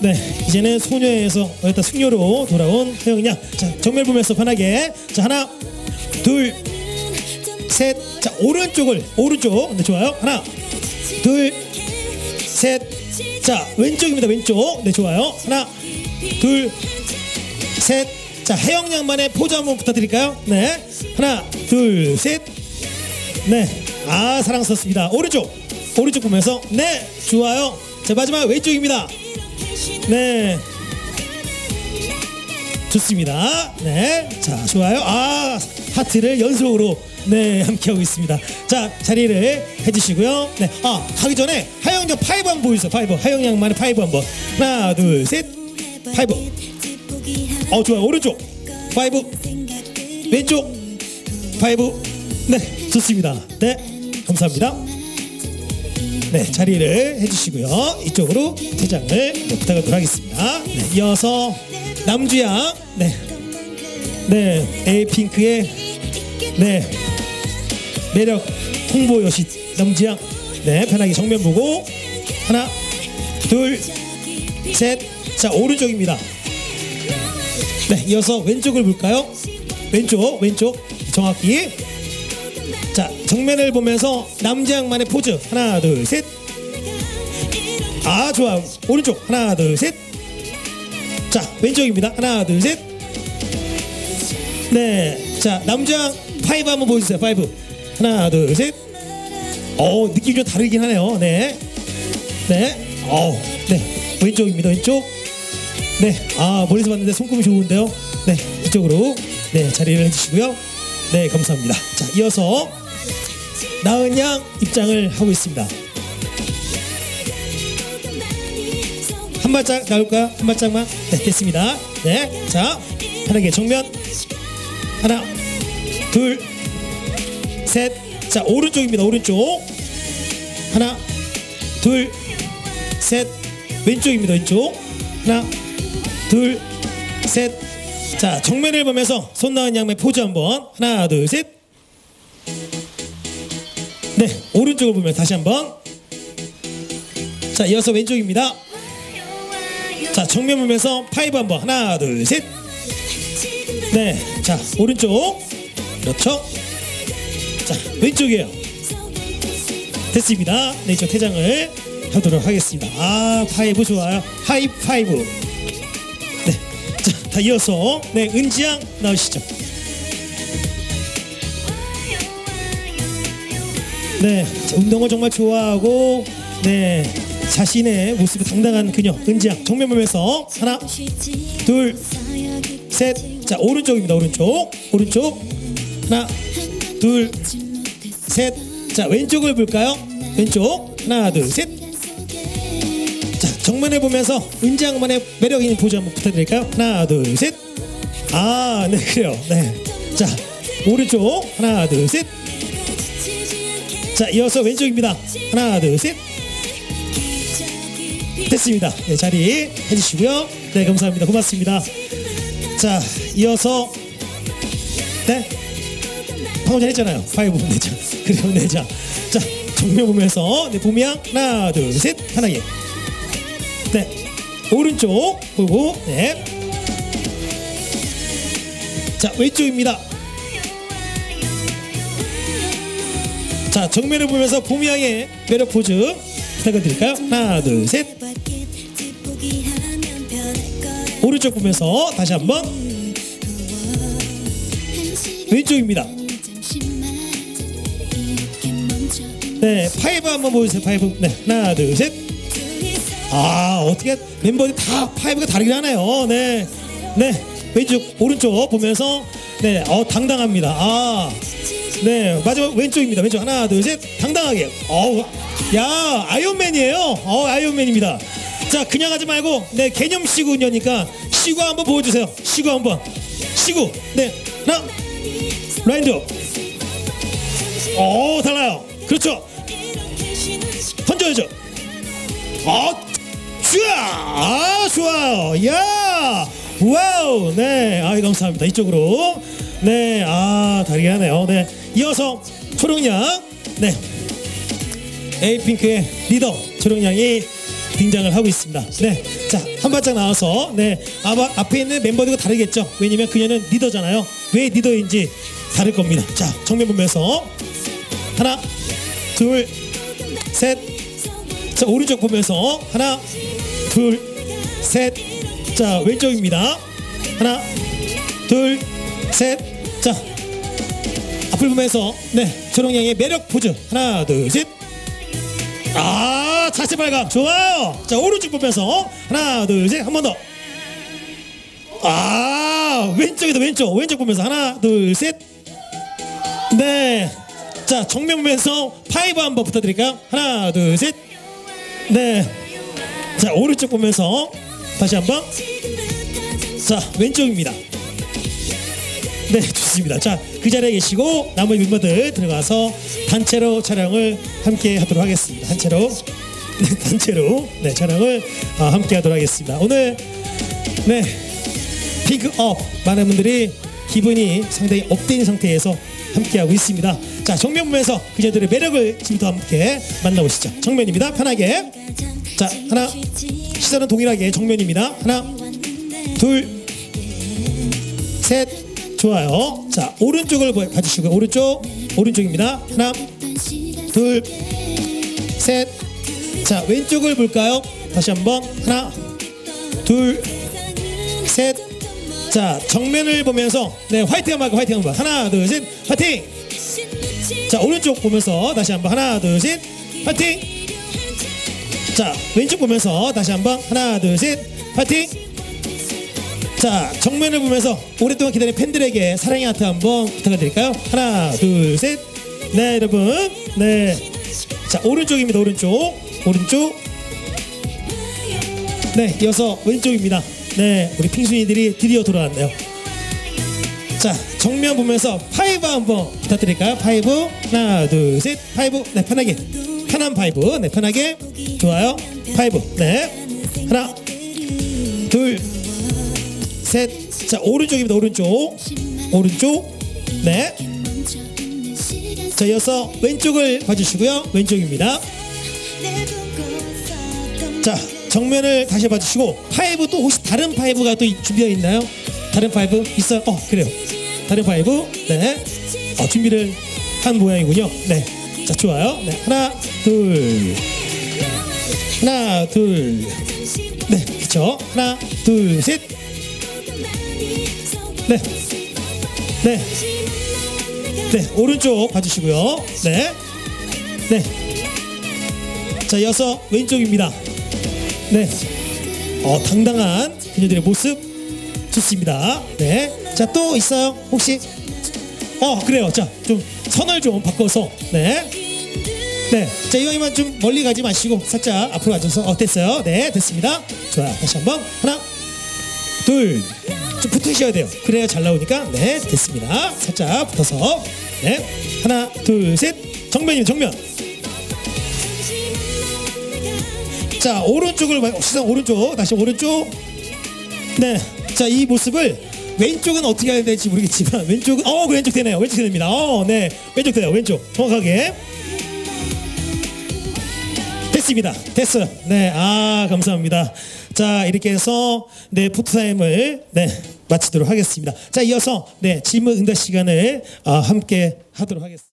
네, 이제는 소녀에서 일단 숙녀로 돌아온 태영양. 자, 정면 보면서 편하게. 자, 하나, 둘, 셋. 자, 오른쪽을 오른쪽. 네, 좋아요. 하나, 둘, 셋. 자, 왼쪽입니다. 왼쪽. 네, 좋아요. 하나, 둘, 셋. 자, 혜영 양만의 포즈 한번 부탁드릴까요? 네. 하나, 둘, 셋. 네. 아, 사랑스럽습니다. 오른쪽. 오른쪽 보면서 네, 좋아요. 자, 마지막 왼쪽입니다. 네. 좋습니다. 네. 자, 좋아요. 아, 하트를 연속으로 네, 함께하고 있습니다. 자, 자리를 해주시고요. 네. 아, 가기 전에 하영 양 파이브 한번 보여주세요. 파이브. 하영 양만의 파이브 한번. 하나, 둘, 셋. 파이브. 어, 좋아요. 오른쪽. 파이브. 왼쪽. 파이브. 네, 좋습니다. 네, 감사합니다. 네, 자리를 해주시고요. 이쪽으로 퇴장을 네, 부탁하도록 하겠습니다. 네, 이어서 남주양, 네, 네, 에이핑크의 네 매력 홍보 여신 남주양, 네, 편하게 정면 보고 하나, 둘, 셋, 자 오른쪽입니다. 네, 이어서 왼쪽을 볼까요? 왼쪽, 왼쪽 정확히. 자, 정면을 보면서 남자 양만의 포즈. 하나, 둘, 셋. 아, 좋아. 오른쪽. 하나, 둘, 셋. 자, 왼쪽입니다. 하나, 둘, 셋. 네. 자, 남자양 파이브 한번 보여주세요. 파이브. 하나, 둘, 셋. 어, 느낌이 좀 다르긴 하네요. 네. 네. 어, 네. 왼쪽입니다. 왼쪽. 네, 아 멀리서 봤는데 손금이 좋은데요. 네, 이쪽으로 네 자리를 해주시고요. 네, 감사합니다. 자, 이어서 나은 양 입장을 하고 있습니다. 한 발짝 나올까요? 한 발짝만. 네, 됐습니다. 네, 자 편하게 정면 하나, 둘, 셋. 자 오른쪽입니다. 오른쪽 하나, 둘, 셋. 왼쪽입니다. 왼쪽 하나. 둘, 셋. 자, 정면을 보면서 손 나은 양의 포즈 한번. 하나, 둘, 셋. 네, 오른쪽을 보면 다시 한번. 자, 이어서 왼쪽입니다. 자, 정면 보면서 파이브 한번. 하나, 둘, 셋. 네, 자, 오른쪽. 그렇죠. 자, 왼쪽이에요. 됐습니다. 네, 이쪽 퇴장을 하도록 하겠습니다. 아, 파이브 좋아요. 하이 파이브. 자, 다 이어서 네 은지양 나오시죠. 네, 자, 운동을 정말 좋아하고 네 자신의 모습이 당당한 그녀 은지양 정면 보면서 하나, 둘, 셋. 자 오른쪽입니다. 오른쪽, 오른쪽 하나, 둘, 셋. 자 왼쪽을 볼까요? 왼쪽 하나, 둘, 셋. 자 정면을 보면서 은지 양만의 매력 있는 포즈 한번 부탁드릴까요? 하나, 둘, 셋. 아, 네 그래요. 네. 자 오른쪽 하나, 둘, 셋. 자 이어서 왼쪽입니다. 하나, 둘, 셋. 됐습니다. 네, 자리 해주시고요. 네, 감사합니다. 고맙습니다. 자, 이어서 네, 방금 전 했잖아요. 파이브 내장. 그리고 내장. 자, 정면 보면서 네, 봄이양 하나, 둘, 셋, 편하게. 네, 오른쪽 보고 네. 자, 왼쪽입니다. 자, 정면을 보면서 봄이양의 매력 포즈 부탁드릴까요? 하나, 둘, 셋. 오른쪽 보면서 다시 한번 왼쪽입니다. 네, 파이브 한번 보여주세요. 파이브. 네, 하나, 둘, 셋. 아, 어떻게 멤버들이 다 파이브가 다르긴 하네요. 네, 네, 왼쪽, 오른쪽 보면서 네, 어 당당합니다. 아, 네, 마지막 왼쪽입니다. 왼쪽 하나, 둘, 셋. 당당하게. 어우, 야, 아이언맨이에요. 어, 아이언맨입니다. 자, 그냥 하지 말고 네 개념 시구녀니까 시구 한번 보여주세요. 시구 한번. 시구. 네, 하나, 라인드. 오, 달라요. 그렇죠. 던져야죠. 아, 좋 아. 아, 좋아요. 야, 와우. 네, 아, 감사합니다. 이쪽으로. 네, 아, 다르게 하네요. 네, 이어서 초롱양. 네, 에이핑크의 리더 초롱양이 등장을 하고 있습니다. 네, 자, 한 발짝 나와서, 네, 아마 앞에 있는 멤버들과 다르겠죠. 왜냐면 그녀는 리더잖아요. 왜 리더인지 다를 겁니다. 자, 정면 보면서, 하나, 둘, 셋, 자, 오른쪽 보면서, 하나, 둘, 셋, 자, 왼쪽입니다. 하나, 둘, 셋, 자, 앞을 보면서, 네, 초롱양의 매력 포즈. 하나, 둘, 셋. 아 자세 발각. 좋아요. 자 오른쪽 보면서 하나 둘 셋. 한 번 더. 아 왼쪽에도 왼쪽. 왼쪽 보면서 하나 둘 셋 네 자 정면 보면서 파이브 한번 부탁드릴까요? 하나 둘 셋 네 자 오른쪽 보면서 다시 한번. 자 왼쪽입니다. 네 좋습니다. 자 그 자리에 계시고 나머지 멤버들 들어가서 단체로 촬영을 함께 하도록 하겠습니다. 단체로. 네, 단체로. 네 촬영을 어, 함께 하도록 하겠습니다. 오늘 네 핑크업. 많은 분들이 기분이 상당히 업된 상태에서 함께 하고 있습니다. 자 정면 보면서 그녀들의 매력을 지금부터 함께 만나보시죠. 정면입니다. 편하게 자 하나 시선은 동일하게 정면입니다 하나 둘셋 좋아요. 자 오른쪽을 보- 봐주시고 오른쪽 오른쪽입니다. 하나 둘 셋. 자 왼쪽을 볼까요? 다시 한번 하나 둘 셋. 자 정면을 보면서 네 화이팅 한번 화이팅 한번 하나 둘 셋 화이팅. 자 오른쪽 보면서 다시 한번 하나 둘 셋 화이팅. 자 왼쪽 보면서 다시 한번 하나 둘 셋. 화이팅. 자 정면을 보면서 오랫동안 기다린 팬들에게 사랑의 하트 한번 부탁드릴까요? 하나 둘 셋 네 여러분. 네자 오른쪽입니다 오른쪽. 오른쪽. 네 이어서 왼쪽입니다. 네 우리 핑순이들이 드디어 돌아왔네요. 자 정면 보면서 파이브 한번 부탁드릴까요? 파이브. 하나 둘 셋. 파이브. 네 편하게 편한 파이브 네 편하게 좋아요 파이브 네 하나 둘 셋. 자, 오른쪽입니다. 오른쪽. 오른쪽. 네. 자, 이어서 왼쪽을 봐주시고요. 왼쪽입니다. 자, 정면을 다시 봐주시고 파이브 또 혹시 다른 파이브가 또 준비되어 있나요? 다른 파이브 있어요? 어, 그래요. 다른 파이브. 네. 어, 준비를 한 모양이군요. 네. 자, 좋아요. 네. 하나, 둘. 하나, 둘. 네, 그쵸. 하나, 둘, 셋. 네. 네. 네, 오른쪽 봐주시고요. 네. 네. 자, 이어서 왼쪽입니다. 네. 어, 당당한 그녀들의 모습 좋습니다. 네. 자, 또 있어요? 혹시? 어, 그래요. 자, 좀 선을 좀 바꿔서. 네. 네. 자, 이왕이면 좀 멀리 가지 마시고 살짝 앞으로 와줘서 어, 됐어요. 네, 됐습니다. 좋아. 다시 한번. 하나, 둘. 좀 붙으셔야 돼요. 그래야 잘 나오니까. 네, 됐습니다. 살짝 붙어서. 네. 하나, 둘, 셋. 정면이면 정면. 자, 오른쪽을 봐- 시선 오른쪽. 다시 오른쪽. 네. 자, 이 모습을 왼쪽은 어떻게 해야 될지 모르겠지만 왼쪽은 어, 그 왼쪽 되네요. 왼쪽 됩니다. 어, 네. 왼쪽 돼요. 왼쪽. 정확하게. 됐습니다. 됐어요. 네, 아 감사합니다. 자 이렇게 해서 네 포토타임을 네 마치도록 하겠습니다. 자 이어서 네 질문 응답 시간을 아, 함께 하도록 하겠습니다.